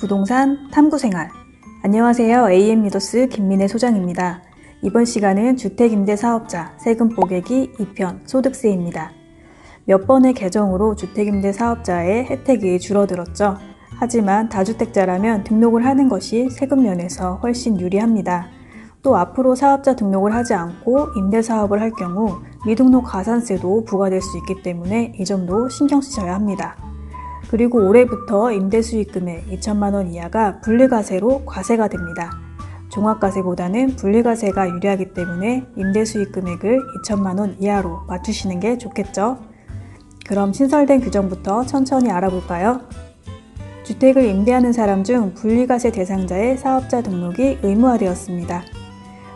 부동산 탐구생활 안녕하세요. AM 리더스 김민혜 소장입니다. 이번 시간은 주택임대사업자 세금 뽀개기 2편 소득세입니다. 몇 번의 개정으로 주택임대 사업자의 혜택이 줄어들었죠. 하지만 다주택자라면 등록을 하는 것이 세금 면에서 훨씬 유리합니다. 또 앞으로 사업자 등록을 하지 않고 임대사업을 할 경우 미등록 가산세도 부과될 수 있기 때문에 이 점도 신경 쓰셔야 합니다. 그리고 올해부터 임대수익금액 2천만 원 이하가 분리과세로 과세가 됩니다. 종합과세보다는 분리과세가 유리하기 때문에 임대수익금액을 2천만 원 이하로 맞추시는 게 좋겠죠? 그럼 신설된 규정부터 천천히 알아볼까요? 주택을 임대하는 사람 중 분리과세 대상자의 사업자 등록이 의무화되었습니다.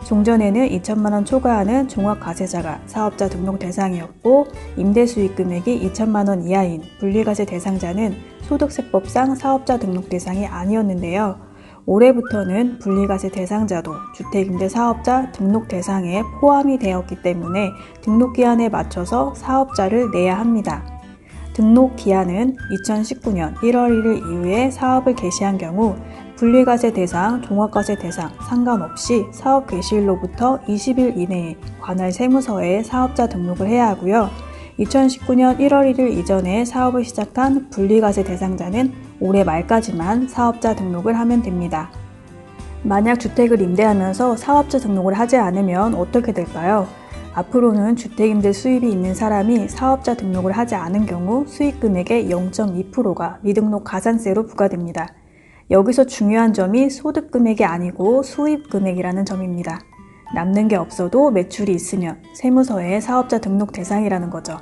종전에는 2천만 원 초과하는 종합과세자가 사업자 등록 대상이었고 임대 수익 금액이 2천만 원 이하인 분리과세 대상자는 소득세법상 사업자 등록 대상이 아니었는데요. 올해부터는 분리과세 대상자도 주택임대 사업자 등록 대상에 포함이 되었기 때문에 등록 기한에 맞춰서 사업자를 내야 합니다. 등록 기한은 2019년 1월 1일 이후에 사업을 개시한 경우 분리과세 대상, 종합과세 대상 상관없이 사업 개시일로부터 20일 이내에 관할 세무서에 사업자 등록을 해야 하고요. 2019년 1월 1일 이전에 사업을 시작한 분리과세 대상자는 올해 말까지만 사업자 등록을 하면 됩니다. 만약 주택을 임대하면서 사업자 등록을 하지 않으면 어떻게 될까요? 앞으로는 주택임대 수입이 있는 사람이 사업자 등록을 하지 않은 경우 수익금액의 0.2%가 미등록 가산세로 부과됩니다. 여기서 중요한 점이 소득 금액이 아니고 수입 금액이라는 점입니다. 남는 게 없어도 매출이 있으면 세무서에 사업자 등록 대상이라는 거죠.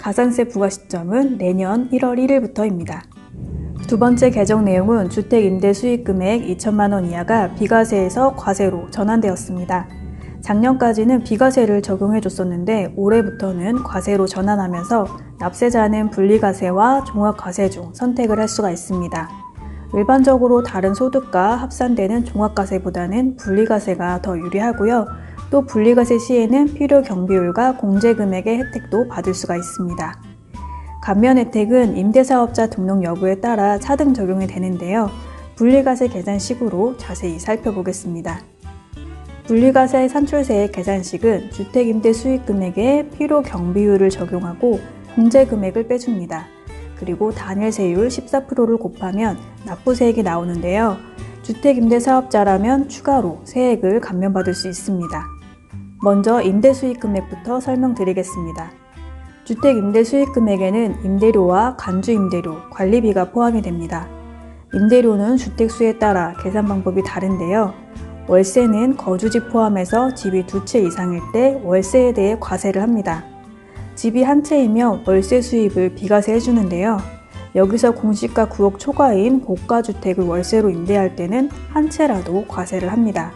가산세 부과 시점은 내년 1월 1일부터입니다. 두 번째 개정 내용은 주택 임대 수익 금액 2천만 원 이하가 비과세에서 과세로 전환되었습니다. 작년까지는 비과세를 적용해 줬었는데 올해부터는 과세로 전환하면서 납세자는 분리과세와 종합과세 중 선택을 할 수가 있습니다. 일반적으로 다른 소득과 합산되는 종합과세보다는 분리과세가 더 유리하고요. 또 분리과세 시에는 필요 경비율과 공제금액의 혜택도 받을 수가 있습니다. 감면 혜택은 임대사업자 등록 여부에 따라 차등 적용이 되는데요. 분리과세 계산식으로 자세히 살펴보겠습니다. 분리과세 산출세의 계산식은 주택임대 수익금액에 필요 경비율을 적용하고 공제금액을 빼줍니다. 그리고 단일 세율 14%를 곱하면 납부세액이 나오는데요. 주택임대사업자라면 추가로 세액을 감면받을 수 있습니다. 먼저 임대수익금액부터 설명드리겠습니다. 주택임대수익금액에는 임대료와 간주임대료, 관리비가 포함이 됩니다. 임대료는 주택수에 따라 계산 방법이 다른데요. 월세는 거주지 포함해서 집이 두 채 이상일 때 월세에 대해 과세를 합니다. 집이 한 채이며 월세 수입을 비과세 해주는데요. 여기서 공시가 9억 초과인 고가 주택을 월세로 임대할 때는 한 채라도 과세를 합니다.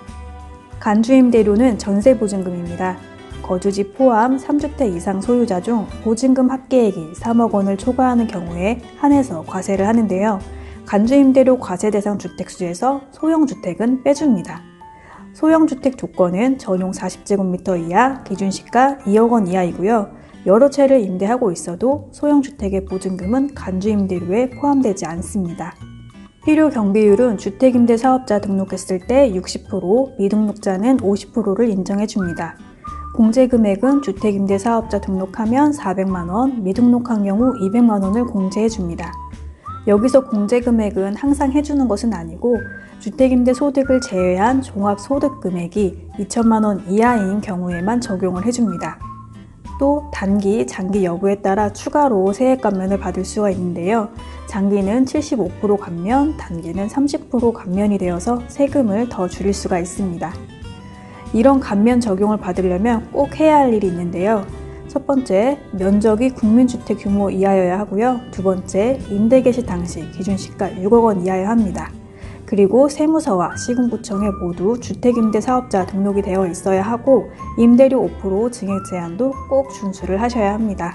간주임대료는 전세 보증금입니다. 거주지 포함 3주택 이상 소유자 중 보증금 합계액이 3억 원을 초과하는 경우에 한해서 과세를 하는데요. 간주임대료 과세 대상 주택수에서 소형주택은 빼줍니다. 소형주택 조건은 전용 40제곱미터 이하, 기준시가 2억 원 이하이고요. 여러 채를 임대하고 있어도 소형주택의 보증금은 간주임대료에 포함되지 않습니다. 필요 경비율은 주택임대 사업자 등록했을 때 60%, 미등록자는 50%를 인정해 줍니다. 공제 금액은 주택임대 사업자 등록하면 400만원, 미등록한 경우 200만원을 공제해 줍니다. 여기서 공제 금액은 항상 해주는 것은 아니고 주택임대 소득을 제외한 종합소득 금액이 2천만원 이하인 경우에만 적용을 해줍니다. 또 단기, 장기 여부에 따라 추가로 세액 감면을 받을 수가 있는데요. 장기는 75% 감면, 단기는 30% 감면이 되어서 세금을 더 줄일 수가 있습니다. 이런 감면 적용을 받으려면 꼭 해야 할 일이 있는데요. 첫 번째, 면적이 국민주택 규모 이하여야 하고요. 두 번째, 임대 개시 당시 기준 시가 6억 원 이하여야 합니다. 그리고 세무서와 시군구청에 모두 주택임대 사업자 등록이 되어 있어야 하고 임대료 5% 증액 제한도 꼭 준수를 하셔야 합니다.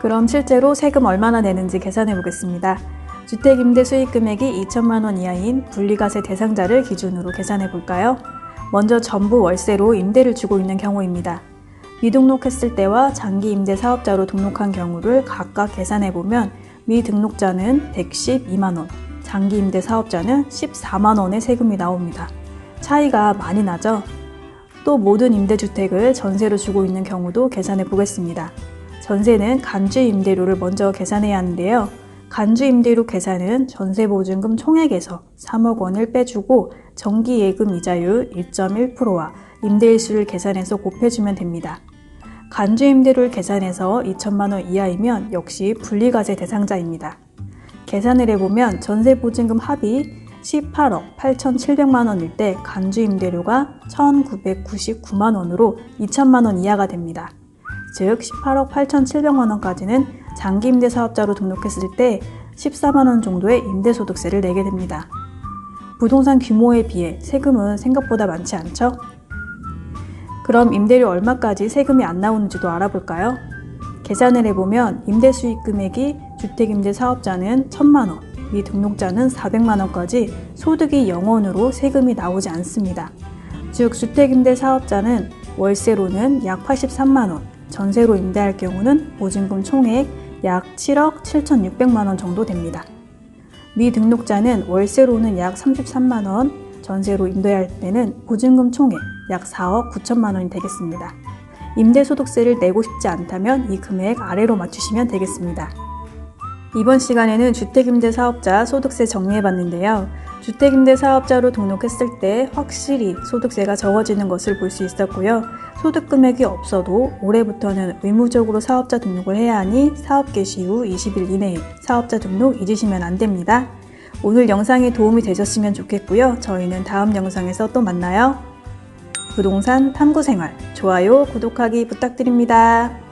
그럼 실제로 세금 얼마나 내는지 계산해 보겠습니다. 주택임대 수익금액이 2천만 원 이하인 분리과세 대상자를 기준으로 계산해 볼까요? 먼저 전부 월세로 임대를 주고 있는 경우입니다. 미등록했을 때와 장기 임대 사업자로 등록한 경우를 각각 계산해 보면 미등록자는 112만 원, 장기 임대 사업자는 14만 원의 세금이 나옵니다. 차이가 많이 나죠? 또 모든 임대주택을 전세로 주고 있는 경우도 계산해 보겠습니다. 전세는 간주 임대료를 먼저 계산해야 하는데요. 간주 임대료 계산은 전세보증금 총액에서 3억 원을 빼주고 정기예금 이자율 1.1%와 임대일수를 계산해서 곱해주면 됩니다. 간주 임대료를 계산해서 2천만 원 이하이면 역시 분리과세 대상자입니다. 계산을 해보면 전세보증금 합이 18억 8,700만 원일 때 간주 임대료가 1,999만 원으로 2천만 원 이하가 됩니다. 즉 18억 8,700만 원까지는 장기 임대 사업자로 등록했을 때 14만 원 정도의 임대소득세를 내게 됩니다. 부동산 규모에 비해 세금은 생각보다 많지 않죠? 그럼 임대료 얼마까지 세금이 안 나오는지도 알아볼까요? 계산을 해보면 임대 수익 금액이 주택임대 사업자는 1천만 원, 미등록자는 400만 원까지 소득이 0원으로 세금이 나오지 않습니다. 즉 주택임대 사업자는 월세로는 약 83만 원, 전세로 임대할 경우는 보증금 총액 약 7억 7,600만 원 정도 됩니다. 미등록자는 월세로는 약 33만 원, 전세로 임대할 때는 보증금 총액 약 4억 9천만 원이 되겠습니다. 임대소득세를 내고 싶지 않다면 이 금액 아래로 맞추시면 되겠습니다. 이번 시간에는 주택임대 사업자 소득세 정리해봤는데요. 주택임대 사업자로 등록했을 때 확실히 소득세가 적어지는 것을 볼 수 있었고요. 소득 금액이 없어도 올해부터는 의무적으로 사업자 등록을 해야 하니 사업 개시 후 20일 이내에 사업자 등록 잊으시면 안 됩니다. 오늘 영상이 도움이 되셨으면 좋겠고요. 저희는 다음 영상에서 또 만나요. 부동산 탐구생활 좋아요, 구독하기 부탁드립니다.